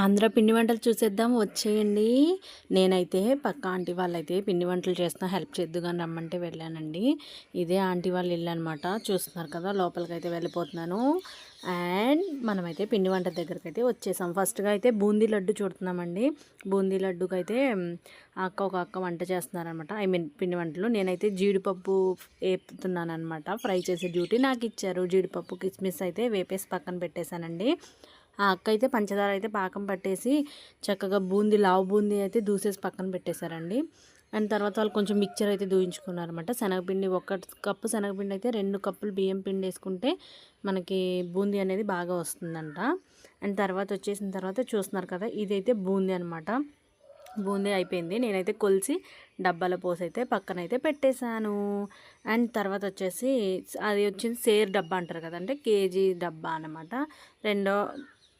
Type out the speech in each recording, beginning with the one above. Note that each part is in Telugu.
ఆంధ్ర పిండి వంటలు చూసేద్దాం వచ్చేయండి. నేనైతే పక్క ఆంటీ వాళ్ళైతే పిండి వంటలు చేస్తున్నా హెల్ప్ చేద్దుగాని రమ్మంటే వెళ్ళానండి. ఇదే ఆంటీ వాళ్ళు ఇల్లు అనమాట చూస్తున్నారు కదా లోపలికి అయితే వెళ్ళిపోతున్నాను. అండ్ మనమైతే పిండి వంట దగ్గరికి అయితే వచ్చేసాం. ఫస్ట్గా అయితే బూందీ లడ్డు చూడుతున్నామండి. బూందీ లడ్డుకి అయితే అక్క ఒక అక్క వంట చేస్తున్నారనమాట ఐ మీన్ పిండి వంటలు. నేనైతే జీడిపప్పు వేపుతున్నాను అనమాట ఫ్రై చేసే డ్యూటీ నాకు ఇచ్చారు. జీడిపప్పు కిస్మిస్ అయితే వేపేసి పక్కన పెట్టేశానండి. ఆ అక్క అయితే పంచదార అయితే పాకం పట్టేసి చక్కగా బూందీ లావు బూందీ అయితే దూసేసి పక్కన పెట్టేశారండి. అండ్ తర్వాత వాళ్ళు కొంచెం మిక్చర్ అయితే దూయించుకున్నారనమాట శనగపిండి ఒక కప్పు శనగపిండి అయితే రెండు కప్పులు బియ్యం పిండి వేసుకుంటే మనకి బూందీ అనేది బాగా వస్తుందంట. అండ్ తర్వాత వచ్చేసిన తర్వాత చూస్తున్నారు కదా ఇదైతే బూందీ అనమాట బూందీ అయిపోయింది. నేనైతే కొలిసి డబ్బాల పోసి అయితే పక్కన అయితే పెట్టేశాను. అండ్ తర్వాత వచ్చేసి అది వచ్చింది సేర్ డబ్బా అంటారు కదంటే కేజీ డబ్బా అనమాట రెండో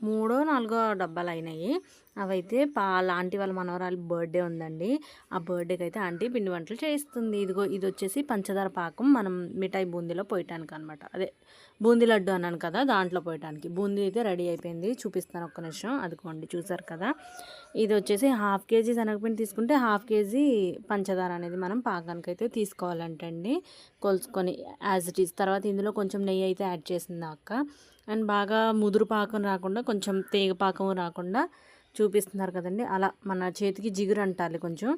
మూడో నాలుగో డబ్బాలు అయినాయి అవైతే పాల ఆంటీ వాళ్ళ మనవరాలు బర్త్డే ఉందండి. ఆ బర్త్డేకి అయితే ఆంటీ పిండి వంటలు చేస్తుంది ఇదిగో ఇది వచ్చేసి పంచదార పాకం మనం మిఠాయి బూందీలో పోయటానికి అనమాట అదే బూందీ లడ్డు అన్నాను కదా దాంట్లో పోయటానికి. బూందీ అయితే రెడీ అయిపోయింది. చూపిస్తాను ఒక్క నిమిషం. అదిగోండి చూసారు కదా. ఇది వచ్చేసి హాఫ్ కేజీ శనగపిండి తీసుకుంటే హాఫ్ కేజీ పంచదార అనేది మనం పాకానికి అయితే తీసుకోవాలంటండి. కొలుసుకొని యాజ్ ఇట్ ఈస్ తర్వాత ఇందులో కొంచెం నెయ్యి అయితే యాడ్ చేసింది అక్క. అండ్ బాగా ముదురు పాకం రాకుండా కొంచెం తీగ పాకం రాకుండా చూపిస్తున్నారు కదండి. అలా మన చేతికి జిగురు అంటాలి కొంచెం.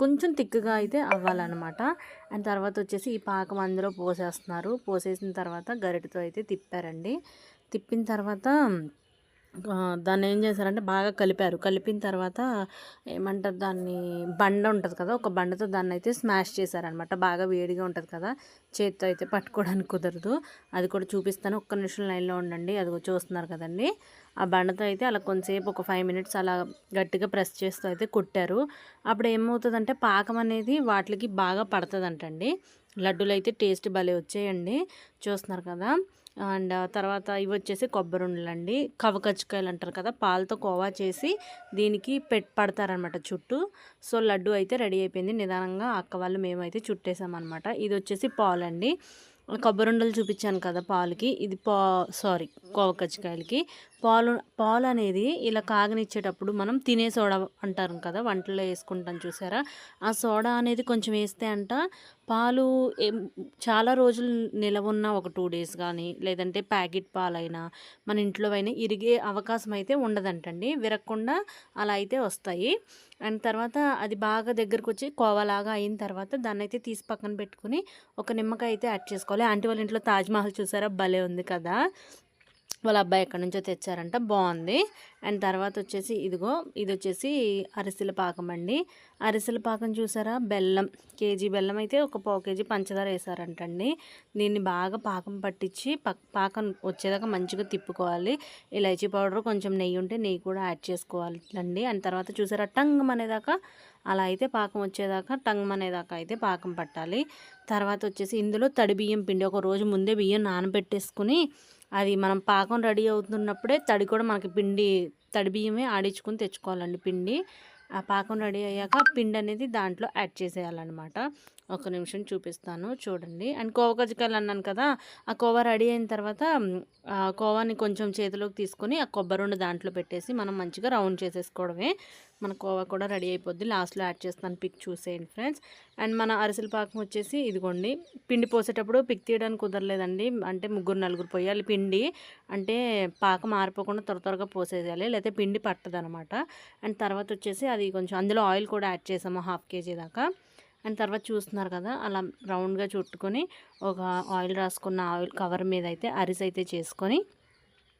కొంచెం తిక్కుగా అయితే అవ్వాలన్నమాట. అండ్ తర్వాత వచ్చేసి ఈ పాకం అందులో పోసేస్తున్నారు. పోసేసిన తర్వాత గరిటతో అయితే తిప్పారండి. తిప్పిన తర్వాత దాన్ని ఏం చేశారంటే బాగా కలిపారు. కలిపిన తర్వాత ఏమంటారు దాన్ని బండ ఉంటుంది కదా ఒక బండతో దాన్ని అయితే స్మాష్ చేశారనమాట బాగా వేడిగా ఉంటుంది కదా చేతితో అయితే పట్టుకోవడానికి కుదరదు. అది కూడా చూపిస్తాను. ఒక్క నిమిషం లైన్లో ఉండండి. అది చూస్తున్నారు కదండి. ఆ బండతో అయితే అలా కొంతసేపు ఒక ఫైవ్ మినిట్స్ అలా గట్టిగా ప్రెస్ చేస్తూ అయితే కుట్టారు. అప్పుడు ఏమవుతుందంటే పాకం అనేది వాటికి బాగా పడుతుందంటండి. లడ్డూలు అయితే టేస్ట్ భలే వచ్చాయండి. చూస్తున్నారు కదా. అండ్ తర్వాత ఇవి వచ్చేసి కొబ్బరి ఉండలండి కవకజ్జికాయలు అంటారు కదా పాలతో కోవా చేసి దీనికి పెట్ పడతారనమాట చుట్టూ. సో లడ్డు అయితే రెడీ అయిపోయింది. నిదానంగా అక్క వాళ్ళు మేమైతే చుట్టేసామన్నమాట ఇది వచ్చేసి పాలండి. కొబ్బరుండలు చూపించాను కదా పాలకి. ఇది పా సారీ కోవకచ్చకాయలకి పాలు పాలు అనేది ఇలా కాగనిచ్చేటప్పుడు మనం తినే సోడా అంటారు కదా వంటలో వేసుకుంటాం చూసారా? ఆ సోడా అనేది కొంచెం వేస్తే అంట పాలు చాలా రోజులు నిలవ ఉన్న ఒక టూ డేస్ కానీ లేదంటే ప్యాకెట్ పాలైనా మన ఇంట్లో అయినా ఇరిగే అవకాశం అయితే ఉండదంటండి. విరగకుండా అలా అయితే వస్తాయి. అండ్ తర్వాత అది బాగా దగ్గరకు వచ్చి కోవలాగా అయిన తర్వాత దాన్ని అయితే తీసి పక్కన పెట్టుకుని ఒక నిమ్మకాయ అయితే యాడ్ చేసుకోవాలి. ఆంటీ వాళ్ళ ఇంట్లో తాజ్మహల్ చూసారా? భలే ఉంది కదా! వాళ్ళ అబ్బాయి ఎక్కడి నుంచో తెచ్చారంట బాగుంది. అండ్ తర్వాత వచ్చేసి ఇదిగో ఇది వచ్చేసి అరిసెల పాకం అండి. అరిసెల పాకం చూసారా? బెల్లం కేజీ బెల్లం అయితే ఒక పావు కేజీ పంచదార వేసారంటండి. దీన్ని బాగా పాకం పట్టించి పాకం వచ్చేదాకా మంచిగా తిప్పుకోవాలి. ఇలైచీ పౌడర్ కొంచెం నెయ్యి ఉంటే నెయ్యి కూడా యాడ్ చేసుకోవాలి అండి అండ్ తర్వాత చూసారా టంగ్ అనేదాకా అలా అయితే పాకం వచ్చేదాకా టంగ్ అనేదాకా అయితే పాకం పట్టాలి. తర్వాత వచ్చేసి ఇందులో తడి బియ్యం పిండి ఒక రోజు ముందే బియ్యం నానబెట్టేసుకుని అది మనం పాకం రెడీ అవుతున్నప్పుడే తడి కూడా మనకి పిండి తడి బియ్యమే ఆడించుకొని తెచ్చుకోవాలండి పిండి. ఆ పాకం రెడీ అయ్యాక పిండి అనేది దాంట్లో యాడ్ చేసేయాలన్నమాట. ఒక నిమిషం చూపిస్తాను చూడండి. అండ్ కోవ కజ్జికాయలు అన్నాను కదా ఆ కోవా రెడీ అయిన తర్వాత ఆ కోవాని కొంచెం చేతిలోకి తీసుకొని ఆ కొబ్బరి దాంట్లో పెట్టేసి మనం మంచిగా రౌండ్ చేసేసుకోవడమే. మన కోవా కూడా రెడీ అయిపోద్ది. లాస్ట్లో యాడ్ చేస్తాను పిక్ చూసేయండి ఫ్రెండ్స్. అండ్ మన అరిసెల పాకం వచ్చేసి ఇదిగోండి పిండి పోసేటప్పుడు పిక్ తీయడానికి కుదరలేదండి. అంటే ముగ్గురు నలుగురు పోయాలి పిండి అంటే పాకం ఆరిపోకుండా త్వర త్వరగా పోసేయాలి లేకపోతే పిండి పట్టదనమాట. అండ్ తర్వాత వచ్చేసి అది కొంచెం అందులో ఆయిల్ కూడా యాడ్ చేసాము హాఫ్ కేజీ దాకా. అండ్ తర్వాత చూస్తున్నారు కదా అలా రౌండ్గా చుట్టుకొని ఒక ఆయిల్ రాసుకున్న ఆయిల్ కవర్ మీద అయితే అరిసి అయితే చేసుకొని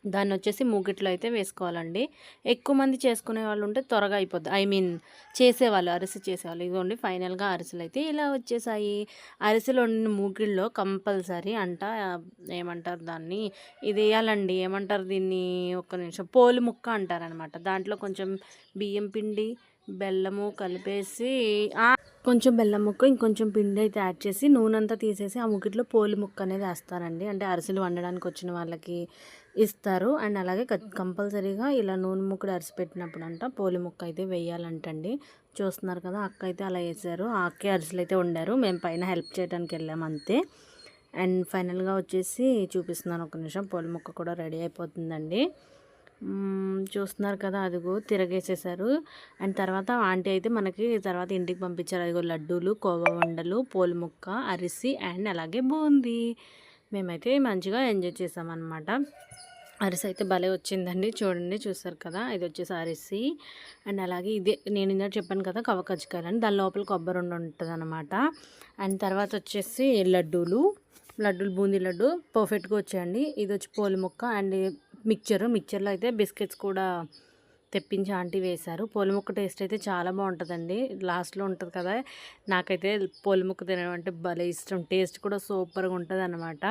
దాన్ని వచ్చేసి మూకిట్లో అయితే వేసుకోవాలండి. ఎక్కువ మంది చేసుకునే వాళ్ళు ఉంటే త్వరగా అయిపోద్ది. ఐ మీన్ చేసేవాళ్ళు అరిసి చేసేవాళ్ళు. ఇదిగోండి ఫైనల్గా అరిసెలు అయితే ఇలా వచ్చేసాయి. అరిసెలు వండిన మూగిల్లో కంపల్సరీ అంట ఏమంటారు దాన్ని? ఇది వేయాలండి. ఏమంటారు దీన్ని? ఒక్క నిమిషం. పోలు ముక్క అంటారనమాట దాంట్లో కొంచెం బియ్యం పిండి బెల్లము కలిపేసి కొంచెం బెల్లం ముక్క ఇంకొంచెం పిండి అయితే యాడ్ చేసి నూనె అంతా తీసేసి ఆ ముగ్గిట్లో పోలి ముక్క అనేది వేస్తారండి. అంటే అరిసెలు వండడానికి వచ్చిన వాళ్ళకి ఇస్తారు. అండ్ అలాగే కంపల్సరీగా ఇలా నూనె ముక్కడు అరిసి పెట్టినప్పుడు అంట పోలి ముక్క అయితే వేయాలంటండి. చూస్తున్నారు కదా అక్క అయితే అలా వేసారు ఆ అక్కే అరిసెలు అయితే వండారు. మేము పైన హెల్ప్ చేయడానికి వెళ్ళాము అంతే. అండ్ ఫైనల్గా వచ్చేసి చూపిస్తున్నాను ఒక నిమిషం. పోలి ముక్క కూడా రెడీ అయిపోతుందండి. చూస్తున్నారు కదా అదిగో తిరగేసేసారు. అండ్ తర్వాత ఆంటీ అయితే మనకి తర్వాత ఇంటికి పంపించారు. అదిగో లడ్డూలు కోవా ఉండలు పోలు ముక్క అరిసి అండ్ అలాగే బూందీ. మేమైతే మంచిగా ఎంజాయ్ చేసామన్నమాట. అరిసి అయితే భలే వచ్చిందండి. చూడండి చూస్తారు కదా ఇది వచ్చేసి అరిసి. అండ్ అలాగే ఇదే నేను ఇందాక చెప్పాను కదా కవకజ్జికాయలు అని. దాని లోపల కొబ్బరి ఉండి ఉంటుంది అనమాట అండ్ తర్వాత వచ్చేసి లడ్డూలు లడ్డూలు బూందీ లడ్డు. పర్ఫెక్ట్గా వచ్చాయండి. ఇది వచ్చి పోలి ముక్క అండ్ మిక్చరు. మిక్చర్లో అయితే బిస్కెట్స్ కూడా తెప్పించి ఆంటీ వేశారు. పొలిముక్క టేస్ట్ అయితే చాలా బాగుంటుందండి. లాస్ట్లో ఉంటుంది కదా. నాకైతే పొలిముక్క తినడం అంటే భలే ఇష్టం. టేస్ట్ కూడా సూపర్గా ఉంటుంది అనమాట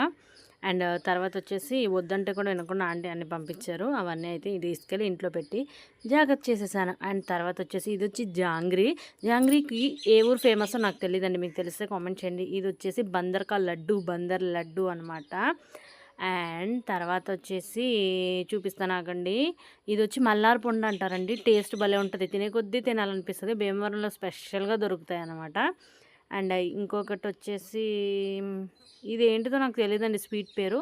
అండ్ తర్వాత వచ్చేసి వద్దంటే కూడా వినకుండా ఆంటీ అన్ని పంపించారు. అవన్నీ అయితే ఇది తీసుకెళ్ళి ఇంట్లో పెట్టి జాగ్రత్త చేసేసాను. అండ్ తర్వాత వచ్చేసి ఇది వచ్చి జాంగ్రీ. జాంగ్రీకి ఏ ఊరు ఫేమస్ నాకు తెలియదండి మీకు తెలిస్తే కామెంట్ చేయండి. ఇది వచ్చేసి బందర్కా లడ్డు బందర్ లడ్డు అనమాట అండ్ తర్వాత వచ్చేసి చూపిస్తాను ఆగండి ఇది వచ్చి మల్లార్ పొండు అంటారండి. టేస్ట్ భలే ఉంటుంది. తినే కొద్దీ తినాలనిపిస్తుంది. భీమవరంలో స్పెషల్గా దొరుకుతాయి అన్నమాట అండ్ ఇంకొకటి వచ్చేసి ఇది ఏంటిదో నాకు తెలియదండి స్వీట్ పేరు.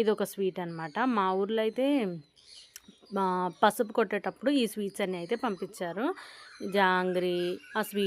ఇది ఒక స్వీట్ అనమాట మా ఊర్లో అయితే మా పసుపు కొట్టేటప్పుడు ఈ స్వీట్స్ అన్నీ అయితే పంపించారు. జాంగ్రీ ఆ స్వీట్